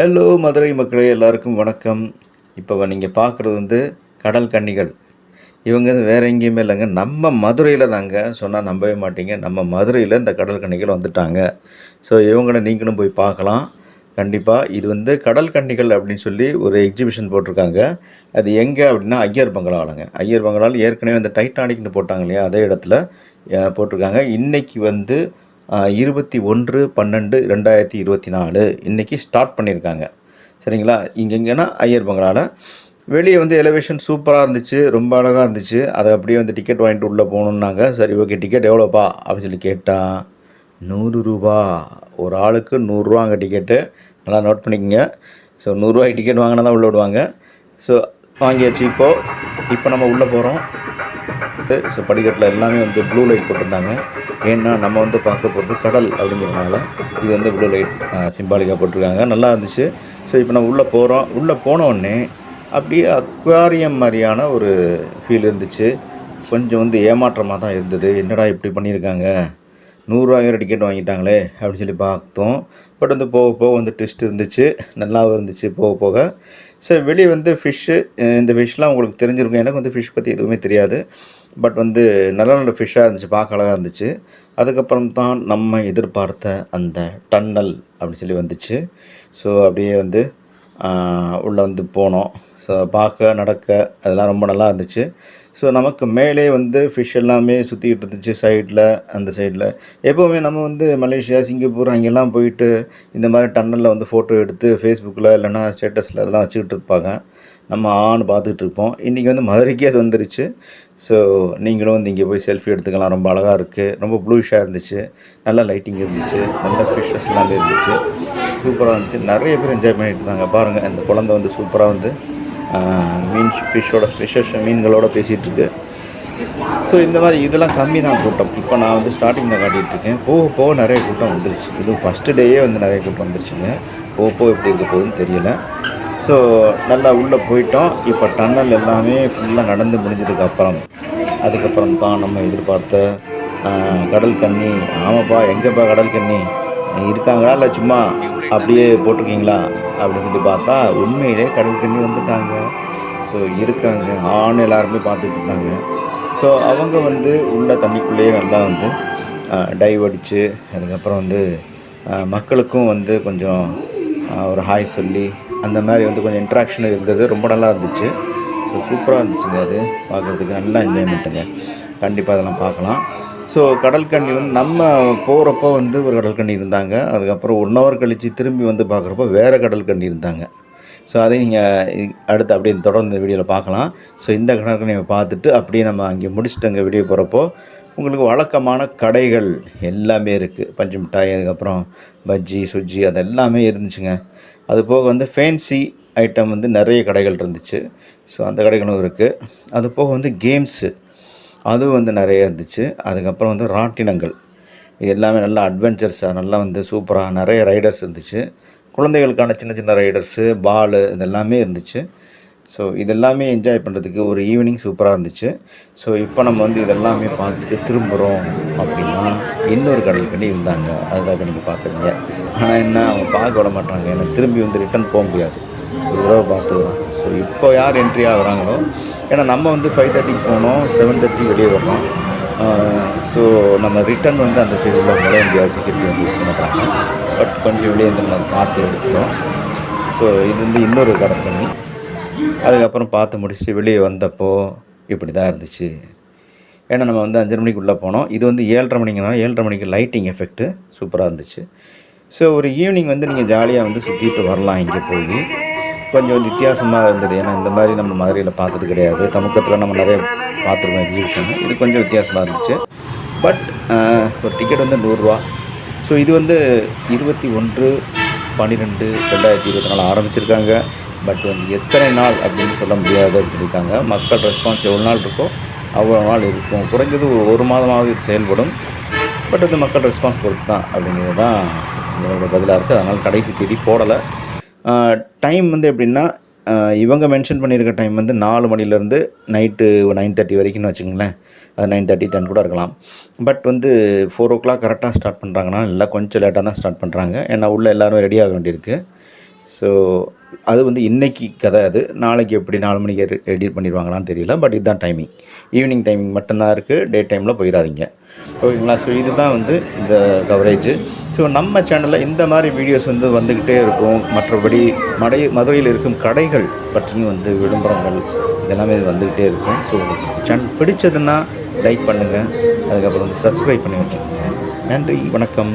Hello Madurai மக்களே எல்லாருக்கும் வணக்கம். இப்போ நீங்கள் பார்க்குறது வந்து கடல் கன்னிகள். இவங்க வேறு எங்கேயுமே இல்லைங்க. நம்ம மதுரையில் தாங்க. சொன்னால் நம்பவே மாட்டீங்க. நம்ம மதுரையில் இந்த கடல் கன்னிகள் வந்துட்டாங்க. ஸோ இவங்களை நீங்களும் போய் பார்க்கலாம். கண்டிப்பாக இது வந்து கடல் கன்னிகள் அப்படின்னு சொல்லி ஒரு எக்ஸிபிஷன் போட்டிருக்காங்க. அது எங்கே அப்படின்னா ஐயர் பங்களாலங்க. ஐயர் பங்களால் ஏற்கனவே அந்த டைட்டானிக்னு போட்டாங்க இல்லையா? அதே இடத்துல போட்டிருக்காங்க. இன்றைக்கி வந்து இருபத்தி ஒன்று பன்னெண்டு ரெண்டாயிரத்தி இருபத்தி நாலு. இன்றைக்கி ஸ்டார்ட் பண்ணியிருக்காங்க. சரிங்களா? இங்கெங்கன்னா ஐயர் பங்களாவில் வெளியே வந்து எலிவேஷன் சூப்பராக இருந்துச்சு ரொம்ப அழகாக இருந்துச்சு. அதை அப்படியே வந்து டிக்கெட் வாங்கிட்டு உள்ளே போகணுன்னாங்க சரி ஓகே டிக்கெட் எவ்வளோப்பா? அப்படின்னு சொல்லி கேட்டால் நூறு ரூபா. ஒரு ஆளுக்கு நூறுரூவா அங்கே டிக்கெட்டு நல்லா நோட் பண்ணிக்கோங்க. ஸோ நூறுரூவாய்க்கு டிக்கெட் வாங்கினா தான் உள்ளே விடுவாங்க. ஸோ வாங்கியாச்சு இப்போது இப்போ நம்ம உள்ளே போகிறோம் ஸோ படிக்கட்டில் எல்லாமே வந்து ப்ளூ லைட் போட்டிருந்தாங்க. ஏன்னா நம்ம வந்து பார்க்க போகிறது கடல் அப்படிங்கிறதுனால இது வந்து ப்ளூ லைட் சிம்பாலிக்காக போட்டிருக்காங்க. நல்லா இருந்துச்சு. ஸோ இப்போ நம்ம உள்ளே போகிறோம் உள்ளே போனோடனே அப்படியே அக்வாரியம் மாதிரியான ஒரு ஃபீல் இருந்துச்சு. கொஞ்சம் வந்து ஏமாற்றமாக தான் இருந்தது. என்னடா இப்படி பண்ணியிருக்காங்க? நூறுரூவாயிரம் டிக்கெட் வாங்கிட்டாங்களே அப்படின்னு சொல்லி பார்த்தோம். பட் வந்து போக போக வந்து ட்விஸ்ட் இருந்துச்சு. நல்லாவும் இருந்துச்சு போக போக. ஸோ வெளியே வந்து ஃபிஷ்ஷு இந்த ஃபிஷ்லாம் உங்களுக்கு தெரிஞ்சிருக்கும். எனக்கு வந்து ஃபிஷ் பற்றி எதுவுமே தெரியாது. பட் வந்து நல்ல நல்ல ஃபிஷ்ஷாக இருந்துச்சு பார்க்க அழகாக இருந்துச்சு. அதுக்கப்புறம் தான் நம்ம எதிர்பார்த்த அந்த டன்னல் அப்படின்னு சொல்லி வந்துச்சு. ஸோ அப்படியே வந்து உள்ளே வந்து போனோம். ஸோ பார்க்க நடக்க அதெல்லாம் ரொம்ப நல்லா இருந்துச்சு. ஸோ நமக்கு மேலே வந்து ஃபிஷ் எல்லாமே சுற்றிக்கிட்டு இருந்துச்சு சைடில் அந்த சைடில் எப்போவுமே நம்ம வந்து மலேசியா சிங்கப்பூர் அங்கெல்லாம் போயிட்டு இந்த மாதிரி டன்னலில் வந்து ஃபோட்டோ எடுத்து ஃபேஸ்புக்கில் இல்லைன்னா ஸ்டேட்டஸில் அதெல்லாம் வச்சுக்கிட்டு இருப்பாங்க. நம்ம ஆன்னு பார்த்துக்கிட்டு இருப்போம். இன்றைக்கி வந்து மதுரைக்கே அது வந்துருச்சு. ஸோ நீங்களும் வந்து இங்கே போய் செல்ஃபி எடுத்துக்கலாம். ரொம்ப அழகாக இருக்குது ரொம்ப ப்ளூஷாக இருந்துச்சு. நல்லா லைட்டிங் இருந்துச்சு. நல்ல ஃபிஷ்ஷஸ் நல்லா இருந்துச்சு. சூப்பராக இருந்துச்சு. நிறைய பேர் என்ஜாய் பண்ணிட்டு இருந்தாங்க. பாருங்கள் இந்த குழந்தை வந்து சூப்பராக வந்து மீன் ஃபிஷ்ஷோட ஃபிஷ்ஷஸ் மீன்களோட பேசிகிட்டு இருக்கு. ஸோ இந்த மாதிரி இதெல்லாம் கம்மி தான் கூட்டம். இப்போ நான் வந்து ஸ்டார்டிங்கில் காட்டிகிட்டு இருக்கேன். போக போக நிறைய கூட்டம் வந்துருச்சு. இதுவும் ஃபஸ்ட்டு டேயே வந்து நிறைய கூட்டம் வந்துருச்சுங்க. போக போக எப்படி இருக்க போகுதுன்னு தெரியல. ஸோ நல்லா உள்ளே போயிட்டோம். இப்போ டன்னல் எல்லாமே ஃபுல்லாக நடந்து முடிஞ்சதுக்கு அப்புறம் அதுக்கப்புறம் தான் நம்ம எதிர்பார்த்த கடல் கண்ணி. ஆமாப்பா எங்கேப்பா கடல் கண்ணி? இருக்காங்களா இல்லை சும்மா அப்படியே போட்டிருக்கீங்களா? அப்படின்னு சொல்லி பார்த்தா உண்மையிலே கடல் கண்ணி வந்துட்டாங்க ஸோ இருக்காங்க. ஆண் எல்லாருமே பார்த்துட்டு இருந்தாங்க. ஸோ அவங்க வந்து உள்ள தண்ணிக்குள்ளேயே நல்லா வந்து டைவ் அடித்து அதுக்கப்புறம் வந்து மக்களுக்கும் வந்து கொஞ்சம் ஒரு ஹாய் சொல்லி அந்த மாதிரி வந்து கொஞ்சம் இன்ட்ராக்ஷன் இருந்தது. ரொம்ப நல்லா இருந்துச்சு. ஸோ சூப்பராக இருந்துச்சுங்க அது. பார்க்குறதுக்கு நல்லா என்ஜாய்மெண்ட்டுங்க கண்டிப்பாக அதெல்லாம் பார்க்கலாம். ஸோ கடல் கண்ணி வந்து நம்ம போகிறப்போ வந்து ஒரு கடல் கண்ணி இருந்தாங்க. அதுக்கப்புறம் ஒன் ஹவர் கழித்து திரும்பி வந்து பார்க்குறப்போ வேறு கடல் கண்ணி இருந்தாங்க. ஸோ அதை நீங்கள் அடுத்து அப்படியே தொடர்ந்து வீடியோவில் பார்க்கலாம். ஸோ இந்த கடற்கரையை பார்த்துட்டு அப்படியே நம்ம அங்கே முடிச்சுட்டு அங்கே வீடியோ போகிறப்போ உங்களுக்கு வழக்கமான கடைகள் எல்லாமே இருக்குது பஞ்சு மிட்டாய் அதுக்கப்புறம் பஜ்ஜி சுஜ்ஜி அது எல்லாமே இருந்துச்சுங்க. அது போக வந்து ஃபேன்சி ஐட்டம் வந்து நிறைய கடைகள் இருந்துச்சு. ஸோ அந்த கடைகளும் இருக்குது அது போக வந்து கேம்ஸு அதுவும் வந்து நிறைய இருந்துச்சு. அதுக்கப்புறம் வந்து ராட்டினங்கள். இது எல்லாமே நல்லா அட்வென்ச்சர்ஸாக நல்லா வந்து சூப்பராக நிறைய ரைடர்ஸ் இருந்துச்சு. குழந்தைகளுக்கான சின்ன சின்ன ரைடர்ஸு பாலு இதெல்லாமே இருந்துச்சு. ஸோ இதெல்லாமே என்ஜாய் பண்ணுறதுக்கு ஒரு ஈவினிங் சூப்பராக இருந்துச்சு. ஸோ இப்போ நம்ம வந்து இதெல்லாமே பார்த்துட்டு திரும்புகிறோம் அப்படின்னா இன்னொரு கடல் கண்ணி இருந்தாங்க. அதுதான் இப்போ நீங்கள் பார்க்குறீங்க. ஆனால் என்ன அவங்க பார்க்க விட மாட்டாங்க. ஏன்னா திரும்பி வந்து ரிட்டர்ன் போக முடியாது. ஒரு தடவை பார்த்துக்கலாம். ஸோ இப்போ யார் என்ட்ரி ஆகுறாங்களோ ஏன்னா நம்ம வந்து ஃபைவ் தேர்ட்டிக்கு போனோம் செவன் தேர்ட்டி வெளியே வரணும் ஸோ நம்ம ரிட்டர்ன் வந்து அந்த சைடில் நுழைய முடியாது செக்யூரிட்டி வந்து யூஸ் பண்ணுறாங்க பட் கொஞ்சம் வெளியே வந்து நம்ம பார்த்து எடுத்துக்கிறோம். ஸோ இது வந்து இன்னொரு கடல் அதுக்கப்புறம் பார்த்து முடிச்சுட்டு வெளியே வந்தப்போ இப்படி தான் இருந்துச்சு. ஏன்னா நம்ம வந்து அஞ்சரை மணிக்கு உள்ளே போனோம். இது வந்து ஏழரை மணிங்கனால ஏழரை மணிக்கு லைட்டிங் எஃபெக்ட்டு சூப்பராக இருந்துச்சு. ஸோ ஒரு ஈவினிங் வந்து நீங்கள் ஜாலியாக வந்து சுற்றிட்டு வரலாம் இங்கே போய். கொஞ்சம் வந்து வித்தியாசமாக இருந்தது. ஏன்னா இந்த மாதிரி நம்ம மதுரையில் பார்த்தது கிடையாது. தமுக்கத்தில் நம்ம நிறைய பார்த்துருக்கோம் எக்ஸிபிஷன் இது கொஞ்சம் வித்தியாசமாக இருந்துச்சு. பட் ஒரு டிக்கெட் வந்து நூறுரூவா. ஸோ இது வந்து இருபத்தி ஒன்று பன்னிரெண்டு ரெண்டாயிரத்தி இருபத்தி நாலு ஆரம்பிச்சிருக்காங்க. பட் வந்து எத்தனை நாள் அப்படின்னு சொல்ல முடியாது அப்படின்னு சொல்லியிருக்காங்க மக்கள் ரெஸ்பான்ஸ் எவ்வளோ நாள் இருக்கோ அவ்வளோ நாள் இருக்கும். குறைஞ்சது ஒரு மாதமாவது செயல்படும். பட் அது மக்கள் ரெஸ்பான்ஸ் பொறுத்து தான் அப்படிங்கிறது தான் என்னோட பதிலாக இருக்குது அதனால் கடைசி தேதி போடலை. டைம் வந்து எப்படின்னா இவங்க மென்ஷன் பண்ணியிருக்க டைம் வந்து நாலு மணிலேருந்து நைட்டு நைன் தேர்ட்டி வரைக்கும்னு வச்சுங்களேன் அது நைன் தேர்ட்டி டென் கூட இருக்கலாம். பட் வந்து ஃபோர் ஓ கிளாக் கரெக்டாக ஸ்டார்ட் பண்ணுறாங்கன்னா இல்லை கொஞ்சம் லேட்டாக தான் ஸ்டார்ட் பண்ணுறாங்க ஏன்னா உள்ளே எல்லோரும் ரெடி ஆக வேண்டியிருக்கு. ஸோ அது வந்து இன்றைக்கி கதை அது. நாளைக்கு எப்படி நாலு மணிக்கு எடிட் பண்ணிடுவாங்களான்னு தெரியல பட் இதுதான் டைமிங் ஈவினிங் டைமிங் மட்டும்தான் இருக்குது டே டைமில் போயிடாதீங்க. ஓகேங்களா? ஸோ இதுதான் வந்து இந்த கவரேஜ் ஸோ நம்ம சேனலில் இந்த மாதிரி வீடியோஸ் வந்து வந்துக்கிட்டே இருக்கும். மற்றபடி மடை மதுரையில் இருக்கும் கடைகள் பற்றியும் வந்து விளம்பரங்கள் இதெல்லாமே வந்துக்கிட்டே இருக்கும். ஸோ சேனல் பிடிச்சதுன்னா லைக் பண்ணுங்கள் அதுக்கப்புறம் வந்து சப்ஸ்கிரைப் பண்ணி வச்சுக்கோங்க. நன்றி வணக்கம்.